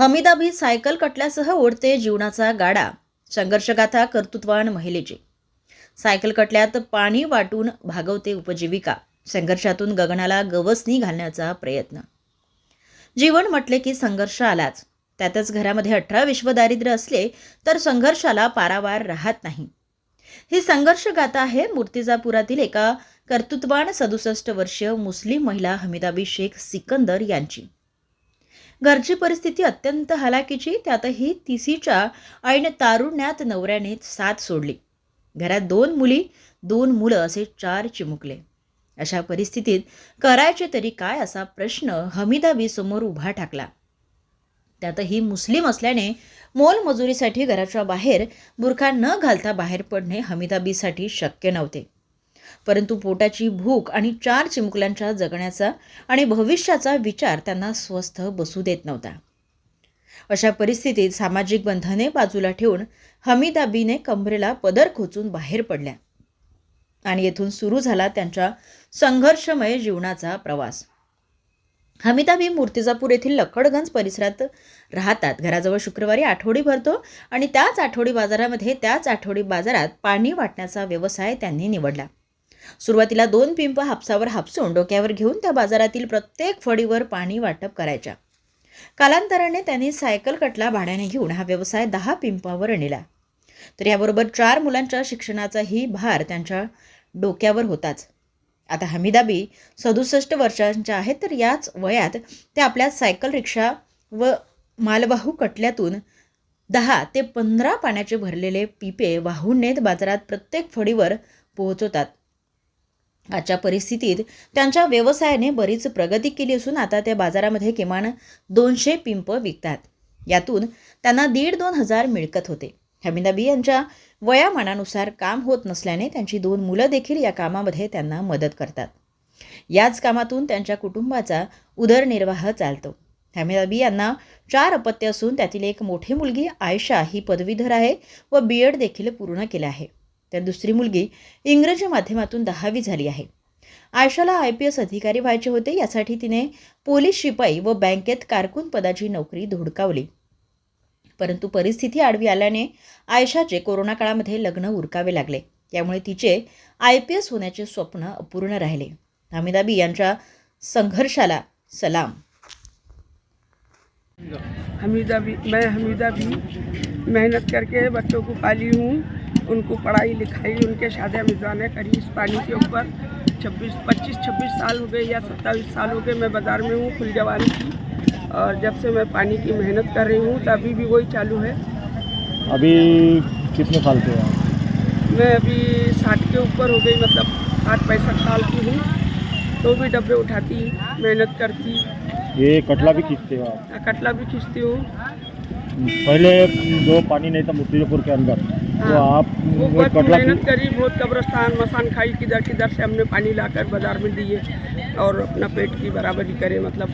हमीदाबी cycle कटल्यासह ओढते जीवनाचा गाडा. संघर्षगाथा कर्तृत्वान महिलेची. सायकल कटल्यात पाणी वाटून भागवते उपजीविका. संघर्षातून गगनाला गवसणी घालण्याचा प्रयत्न. जीवन म्हटले की संघर्ष आलाच. त्यातच घरामध्ये अठरा विश्व दारिद्र्य असले तर संघर्षाला पारावार राहत नाही. ही संघर्षगाथा आहे मूर्तिजापुरातील एका कर्तृत्वान सदुसष्ट वर्षीय मुस्लिम महिला हमीदाबी शेख सिकंदर यांची. घरची परिस्थिती अत्यंत हलाखीची त्यातही तिसीच्या ऐन तारुण्यात नवऱ्याने साथ सोडली. घरात दोन मुली दोन मुलं असे चार चिमुकले. अशा परिस्थितीत करायचे तरी काय असा प्रश्न हमीदाबी समोर उभा ठाकला. त्यातही मुस्लिम असल्याने मोलमजुरीसाठी घराच्या बाहेर बुरखा न घालता बाहेर पडणे हमीदाबीसाठी शक्य नव्हते. परंतु पोटाची भूक आणि चार चिमुकल्यांच्या जगण्याचा आणि भविष्याचा विचार त्यांना स्वस्थ बसू देत नव्हता. अशा परिस्थितीत सामाजिक बंधने बाजूला ठेवून हमीदाबीने कमरेला पदर खोचून बाहेर पडल्या आणि येथून सुरू झाला त्यांच्या संघर्षमय जीवनाचा प्रवास. हमीदाबी मूर्तिजापूर येथील लक्कडगंज परिसरात राहतात. घराजवळ शुक्रवारी आठवडी भरतो आणि त्याच आठवडी बाजारामध्ये त्याच आठवडी बाजारात पाणी वाटण्याचा व्यवसाय त्यांनी निवडला. सुरुवातीला दोन पिंप हापसावर हापसून डोक्यावर घेऊन त्या बाजारातील प्रत्येक फळीवर पाणी वाटप करायच्या. कालांतराने त्यांनी सायकल कटला भाड्याने घेऊन हा व्यवसाय दहा पिंपावर नेला तर याबरोबर चार मुलांच्या शिक्षणाचाही भार त्यांच्या डोक्यावर होताच. आता हमीदाबी सदुसष्ट वर्षांच्या आहेत तर याच वयात त्या आपल्या सायकल रिक्षा व मालवाहू कटल्यातून दहा ते पंधरा पाण्याचे भरलेले पिपे वाहून नेत बाजारात प्रत्येक फळीवर पोहोचवतात. आजच्या परिस्थितीत त्यांच्या व्यवसायाने बरीच प्रगती केली असून आता त्या बाजारामध्ये किमान दोनशे पिंप विकतात. यातून त्यांना दीड दोन हजार मिळकत होते. हमीदाबी यांच्या वयामानानुसार काम होत नसल्याने त्यांची दोन मुलं देखील या कामामध्ये त्यांना मदत करतात. याच कामातून त्यांच्या कुटुंबाचा उदरनिर्वाह चालतो. हमीदाबी यांना चार अपत्य असून त्यातील एक मोठी मुलगी आयशा ही पदवीधर आहे व बी एड देखील पूर्ण केलं आहे. तर दुसरी मुलगी इंग्रजी माध्यमातून दहावी झाली आहे. आयशाला आय पी एस अधिकारी व्हायचे होते. यासाठी तिने पोलीस शिपाई व बँकेत कारकून पदाची नोकरी धुडकावली. परंतु परिस्थिती आडवी आल्याने आयशाचे कोरोना काळामध्ये लग्न उरकावे लागले. त्यामुळे तिचे आय पी एस होण्याचे स्वप्न अपूर्ण राहिले. हमीदाबी यांच्या संघर्षाला सलाम. हमीदा मैं हमीदा मेहनत करके बच्चों को पाली हूँ। उनको पढ़ाई लिखाई उनके शादी मिजाने करी इस पानी के ऊपर। छब्बीस पच्चीस छब्बीस साल हो गए या सत्ताईस साल हो गए मैं बाज़ार में हूँ खुल जवानी की और जब से मैं पानी की मेहनत कर रही हूँ तो अभी भी वही चालू है। अभी कितने साल के हो मैं अभी साठ के ऊपर हो गई मतलब साठ पैंसठ साल की हूँ। तो भी डब्बे उठाती मेहनत करती। ये कटला भी खींचते हो कटला भी खींचती हूँ। पहले जो पानी नहीं था मुर्तिजापुर के अंदर। तो हाँ। आप वो वो बहुत मेहनत करी बहुत कब्रस्तान मसान खाई किधर किधर से हमने पानी लाकर बाज़ार में दिए और अपना पेट की बराबरी करे। मतलब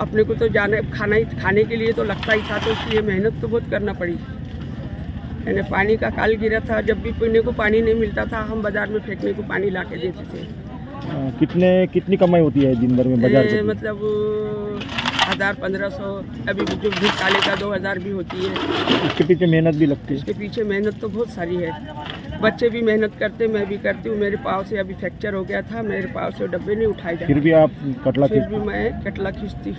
अपने को तो जाने खाना ही खाने के लिए तो लगता ही था तो इसलिए मेहनत तो बहुत करना पड़ी। यानी पानी का काल गिरा था जब भी पीने को पानी नहीं मिलता था हम बाज़ार में फेंकने को पानी ला के देते थे। अ, कितने कितनी कमाई होती है दिन भर में बाज़ार मतलब हज़ार पंद्रह सौ अभी जो भी काले का दो हज़ार भी होती है। इसके पीछे मेहनत भी लगती है। इसके पीछे मेहनत तो बहुत सारी है। बच्चे भी मेहनत करते मैं भी करती हूँ। मेरे पाँव से अभी फ्रैक्चर हो गया था मेरे पाँव से डब्बे नहीं उठाए फिर भी आप कटला फिर भी मैं कटला खींचती।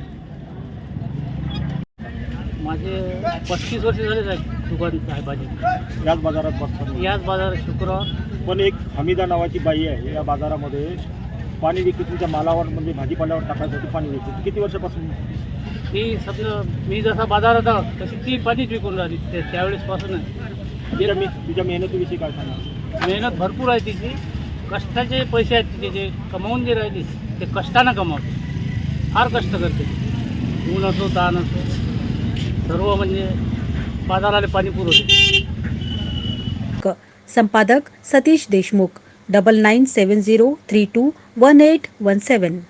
माझे पस्तीस वर्ष झाले दुकान भाजी याच बाजारात बसतात याच बाजारात शुक्रवार पण एक हमीदा नावाची बाई आहे या बाजारामध्ये पाणी विकते तुमच्या मालावर म्हणजे भाजीपाल्यावर टाकायसाठी पाणी विकते ती किती वर्षापासून? ती समजा मी जसा बाजारात आहोत तशी ती पाणीच विकून राहिली ते त्यावेळेसपासून तिच्या मी तिच्या मेहनतीविषयी काय सांगा मेहनत भरपूर आहे तिची. कष्टाचे पैसे आहेत तिचे जे कमावून जे राहिली ते कष्टानं कमावते. फार कष्ट करते. ऊन असो ताण असो सर्व म्हणजे बाजाराला पाणी पुरवते. क संपादक सतीश देशमुख. 9970321817.